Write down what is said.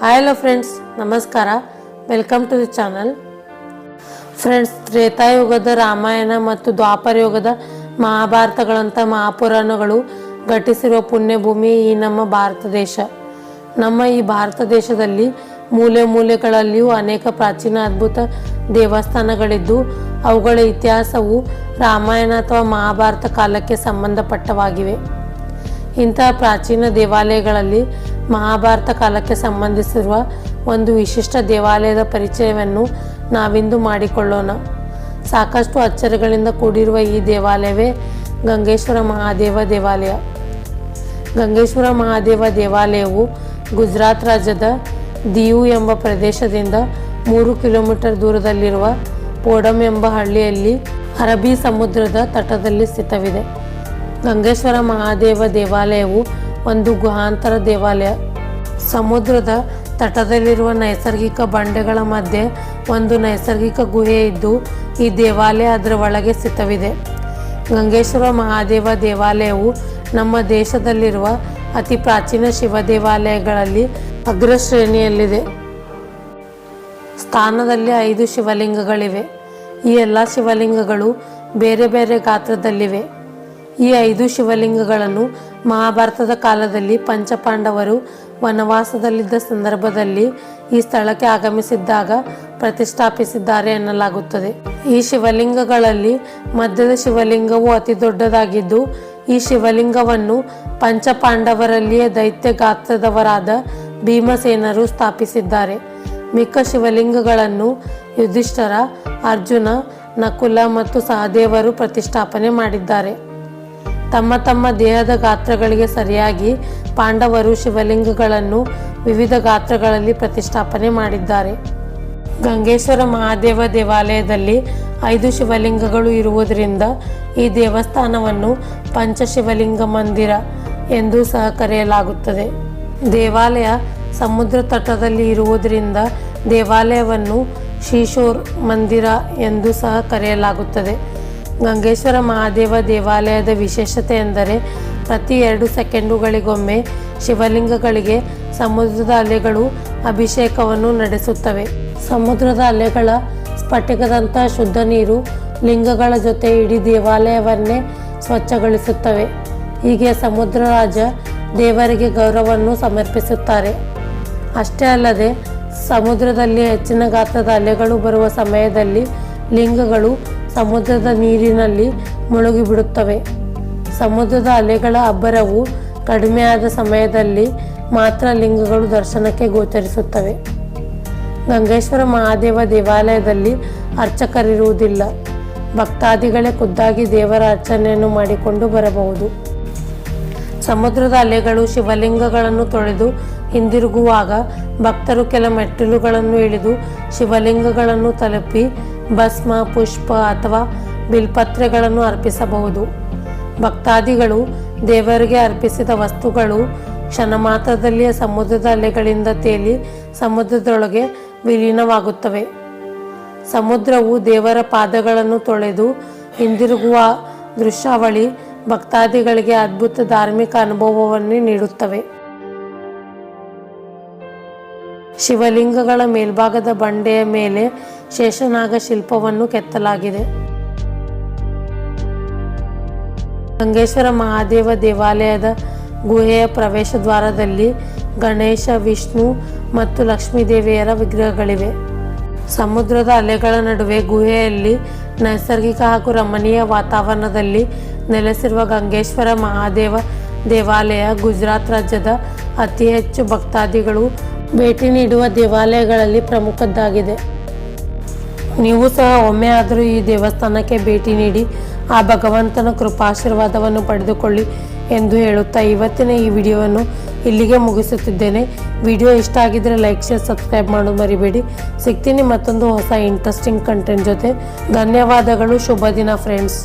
Hi hello friends ನಮಸ್ಕಾರ welcome to the channel friends ತ್ರೇತಾಯುಗದ Ramayana ಮತ್ತು ದ್ವಾಪರ ಯುಗದ ಮಹಾಭಾರತಗಳಂಥ ಮಹಾಪುರಾಣಗಳು ಘಟಿಸಿರುವ ಪುಣ್ಯಭೂಮಿ ಈ ನಮ್ಮ ಭಾರತ ದೇಶ. ನಮ್ಮ ಈ ಭಾರತ ದೇಶದಲ್ಲಿ ಮೂಲೆ ಮೂಲೆಗಳಲ್ಲಿಯೂ ಅನೇಕ ಪ್ರಾಚೀನ ಅದ್ಭುತ ದೇವಸ್ಥಾನಗಳಿದ್ದು, ಅವುಗಳ ಇತಿಹಾಸವು ರಾಮಾಯಣ ಅಥವಾ ಮಹಾಭಾರತ ಕಾಲಕ್ಕೆ ಸಂಬಂಧಪಟ್ಟವಾಗಿವೆ. ಇಂತಹ ಪ್ರಾಚೀನ ದೇವಾಲಯಗಳಲ್ಲಿ ಮಹಾಭಾರತ ಕಾಲಕ್ಕೆ ಸಂಬಂಧಿಸಿರುವ ಒಂದು ವಿಶಿಷ್ಟ ದೇವಾಲಯದ ಪರಿಚಯವನ್ನು ನಾವಿಂದು ಮಾಡಿಕೊಳ್ಳೋಣ. ಸಾಕಷ್ಟು ಅಚ್ಚರಿಗಳಿಂದ ಕೂಡಿರುವ ಈ ದೇವಾಲಯವೇ ಗಂಗೇಶ್ವರ ಮಹಾದೇವ ದೇವಾಲಯ. ಗಂಗೇಶ್ವರ ಮಹಾದೇವ ದೇವಾಲಯವು ಗುಜರಾತ್ ರಾಜ್ಯದ ದಿಯು ಎಂಬ ಪ್ರದೇಶದಿಂದ ಮೂರು ಕಿಲೋಮೀಟರ್ ದೂರದಲ್ಲಿರುವ ಪೋಡಮ್ ಎಂಬ ಹಳ್ಳಿಯಲ್ಲಿ ಅರಬ್ಬಿ ಸಮುದ್ರದ ತಟದಲ್ಲಿ ಸ್ಥಿತವಿದೆ. ಗಂಗೇಶ್ವರ ಮಹಾದೇವ ದೇವಾಲಯವು ಒಂದು ಗುಹಾಂತರ ದೇವಾಲಯ. ಸಮುದ್ರದ ತಟದಲ್ಲಿರುವ ನೈಸರ್ಗಿಕ ಬಂಡೆಗಳ ಮಧ್ಯೆ ಒಂದು ನೈಸರ್ಗಿಕ ಗುಹೆ ಇದ್ದು, ಈ ದೇವಾಲಯ ಅದರ ಒಳಗೆ ಸ್ಥಿತವಿದೆ. ಗಂಗೇಶ್ವರ ಮಹಾದೇವ ದೇವಾಲಯವು ನಮ್ಮ ದೇಶದಲ್ಲಿರುವ ಅತಿ ಪ್ರಾಚೀನ ಶಿವ ದೇವಾಲಯಗಳಲ್ಲಿ ಅಗ್ರಶ್ರೇಣಿಯಲ್ಲಿದೆ. ಸ್ಥಾನದಲ್ಲಿ ಐದು ಶಿವಲಿಂಗಗಳಿವೆ. ಈ ಎಲ್ಲ ಶಿವಲಿಂಗಗಳು ಬೇರೆ ಬೇರೆ ಗಾತ್ರದಲ್ಲಿವೆ. ಈ ಐದು ಶಿವಲಿಂಗಗಳನ್ನು ಮಹಾಭಾರತದ ಕಾಲದಲ್ಲಿ ಪಂಚಪಾಂಡವರು ವನವಾಸದಲ್ಲಿದ್ದ ಸಂದರ್ಭದಲ್ಲಿ ಈ ಸ್ಥಳಕ್ಕೆ ಆಗಮಿಸಿದ್ದಾಗ ಪ್ರತಿಷ್ಠಾಪಿಸಿದ್ದಾರೆ ಎನ್ನಲಾಗುತ್ತದೆ. ಈ ಶಿವಲಿಂಗಗಳಲ್ಲಿ ಮಧ್ಯದ ಶಿವಲಿಂಗವು ಅತಿ ದೊಡ್ಡದಾಗಿದ್ದು, ಈ ಶಿವಲಿಂಗವನ್ನು ಪಂಚಪಾಂಡವರಲ್ಲಿಯೇ ದೈತ್ಯ ಗಾತ್ರದವರಾದ ಭೀಮಸೇನರು ಸ್ಥಾಪಿಸಿದ್ದಾರೆ. ಮಿಕ್ಕ ಶಿವಲಿಂಗಗಳನ್ನು ಯುಧಿಷ್ಠರ, ಅರ್ಜುನ, ನಕುಲ ಮತ್ತು ಸಹದೇವರು ಪ್ರತಿಷ್ಠಾಪನೆ ಮಾಡಿದ್ದಾರೆ. ತಮ್ಮ ತಮ್ಮ ದೇಹದ ಗಾತ್ರಗಳಿಗೆ ಸರಿಯಾಗಿ ಪಾಂಡವರು ಶಿವಲಿಂಗಗಳನ್ನು ವಿವಿಧ ಗಾತ್ರಗಳಲ್ಲಿ ಪ್ರತಿಷ್ಠಾಪನೆ ಮಾಡಿದ್ದಾರೆ. ಗಂಗೇಶ್ವರ ಮಹಾದೇವ ದೇವಾಲಯದಲ್ಲಿ ಐದು ಶಿವಲಿಂಗಗಳು ಇರುವುದರಿಂದ ಈ ದೇವಸ್ಥಾನವನ್ನು ಪಂಚಶಿವಲಿಂಗ ಮಂದಿರ ಎಂದು ಸಹ ಕರೆಯಲಾಗುತ್ತದೆ. ದೇವಾಲಯ ಸಮುದ್ರ ತಟದಲ್ಲಿ ಇರುವುದರಿಂದ ದೇವಾಲಯವನ್ನು ಶೀಶೋರ್ ಮಂದಿರ ಎಂದು ಸಹ ಕರೆಯಲಾಗುತ್ತದೆ. ಗಂಗೇಶ್ವರ ಮಹಾದೇವ ದೇವಾಲಯದ ವಿಶೇಷತೆ ಎಂದರೆ ಪ್ರತಿ ಎರಡು ಸೆಕೆಂಡುಗಳಿಗೊಮ್ಮೆ ಶಿವಲಿಂಗಗಳಿಗೆ ಸಮುದ್ರದ ಅಲೆಗಳು ಅಭಿಷೇಕವನ್ನು ನಡೆಸುತ್ತವೆ. ಸಮುದ್ರದ ಅಲೆಗಳ ಸ್ಫಟಿಕದಂತಹ ಶುದ್ಧ ನೀರು ಲಿಂಗಗಳ ಜೊತೆ ಇಡೀ ದೇವಾಲಯವನ್ನೇ ಸ್ವಚ್ಛಗೊಳಿಸುತ್ತವೆ. ಹೀಗೆ ಸಮುದ್ರ ರಾಜ ದೇವರಿಗೆ ಗೌರವವನ್ನು ಸಮರ್ಪಿಸುತ್ತಾರೆ. ಅಷ್ಟೇ ಅಲ್ಲದೆ ಸಮುದ್ರದಲ್ಲಿ ಹೆಚ್ಚಿನ ಗಾತ್ರದ ಅಲೆಗಳು ಬರುವ ಸಮಯದಲ್ಲಿ ಲಿಂಗಗಳು ಸಮುದ್ರದ ನೀರಿನಲ್ಲಿ ಮುಳುಗಿಬಿಡುತ್ತವೆ. ಸಮುದ್ರದ ಅಲೆಗಳ ಅಬ್ಬರವು ಕಡಿಮೆಯಾದ ಸಮಯದಲ್ಲಿ ಮಾತ್ರ ಲಿಂಗಗಳು ದರ್ಶನಕ್ಕೆ ಗೋಚರಿಸುತ್ತವೆ. ಗಂಗೇಶ್ವರ ಮಹಾದೇವ ದೇವಾಲಯದಲ್ಲಿ ಅರ್ಚಕರಿರುವುದಿಲ್ಲ. ಭಕ್ತಾದಿಗಳೇ ಖುದ್ದಾಗಿ ದೇವರ ಅರ್ಚನೆಯನ್ನು ಮಾಡಿಕೊಂಡು ಬರಬಹುದು. ಸಮುದ್ರದ ಅಲೆಗಳು ಶಿವಲಿಂಗಗಳನ್ನು ತೊಳೆದು ಹಿಂದಿರುಗುವಾಗ ಭಕ್ತರು ಕೆಲ ಮೆಟ್ಟಿಲುಗಳನ್ನು ಇಳಿದು ಶಿವಲಿಂಗಗಳನ್ನು ತಲುಪಿ ಭಸ್ಮ, ಪುಷ್ಪ ಅಥವಾ ಬಿಲ್ಪತ್ರೆಗಳನ್ನು ಅರ್ಪಿಸಬಹುದು. ಭಕ್ತಾದಿಗಳು ದೇವರಿಗೆ ಅರ್ಪಿಸಿದ ವಸ್ತುಗಳು ಕ್ಷಣ ಮಾತ್ರದಲ್ಲಿಯೇ ಸಮುದ್ರದ ಅಲೆಗಳಿಂದ ತೇಲಿ ಸಮುದ್ರದೊಳಗೆ ವಿಲೀನವಾಗುತ್ತವೆ. ಸಮುದ್ರವು ದೇವರ ಪಾದಗಳನ್ನು ತೊಳೆದು ಹಿಂದಿರುಗುವ ದೃಶ್ಯಾವಳಿ ಭಕ್ತಾದಿಗಳಿಗೆ ಅದ್ಭುತ ಧಾರ್ಮಿಕ ಅನುಭವವನ್ನು ನೀಡುತ್ತವೆ. ಶಿವಲಿಂಗಗಳ ಮೇಲ್ಭಾಗದ ಬಂಡೆಯ ಮೇಲೆ ಶೇಷನಾಗ ಶಿಲ್ಪವನ್ನು ಕೆತ್ತಲಾಗಿದೆ. ಗಂಗೇಶ್ವರ ಮಹಾದೇವ ದೇವಾಲಯದ ಗುಹೆಯ ಪ್ರವೇಶ ದ್ವಾರದಲ್ಲಿ ಗಣೇಶ, ವಿಷ್ಣು ಮತ್ತು ಲಕ್ಷ್ಮೀದೇವಿಯರ ವಿಗ್ರಹಗಳಿವೆ. ಸಮುದ್ರದ ಅಲೆಗಳ ನಡುವೆ ಗುಹೆಯಲ್ಲಿ ನೈಸರ್ಗಿಕ ಹಾಗೂ ರಮಣೀಯ ವಾತಾವರಣದಲ್ಲಿ ನೆಲೆಸಿರುವ ಗಂಗೇಶ್ವರ ಮಹಾದೇವ ದೇವಾಲಯ ಗುಜರಾತ್ ರಾಜ್ಯದ ಅತಿ ಹೆಚ್ಚು ಭಕ್ತಾದಿಗಳು ಭೇಟಿ ನೀಡುವ ದೇವಾಲಯಗಳಲ್ಲಿ ಪ್ರಮುಖದ್ದಾಗಿದೆ. ನೀವು ಸಹ ಒಮ್ಮೆ ಆದರೂ ಈ ದೇವಸ್ಥಾನಕ್ಕೆ ಭೇಟಿ ನೀಡಿ ಆ ಭಗವಂತನ ಕೃಪಾಶೀರ್ವಾದವನ್ನು ಪಡೆದುಕೊಳ್ಳಿ ಎಂದು ಹೇಳುತ್ತಾ ಇವತ್ತಿನ ಈ ವಿಡಿಯೋವನ್ನು ಇಲ್ಲಿಗೆ ಮುಗಿಸುತ್ತಿದ್ದೇನೆ. ವಿಡಿಯೋ ಇಷ್ಟ ಆಗಿದ್ದರೆ ಲೈಕ್, ಶೇರ್, ಸಬ್ಸ್ಕ್ರೈಬ್ ಮಾಡೋದು ಮರಿಬೇಡಿ. ಸಿಗ್ತೀನಿ ಮತ್ತೊಂದು ಹೊಸ ಇಂಟ್ರೆಸ್ಟಿಂಗ್ ಕಂಟೆಂಟ್ ಜೊತೆ. ಧನ್ಯವಾದಗಳು. ಶುಭ ದಿನ ಫ್ರೆಂಡ್ಸ್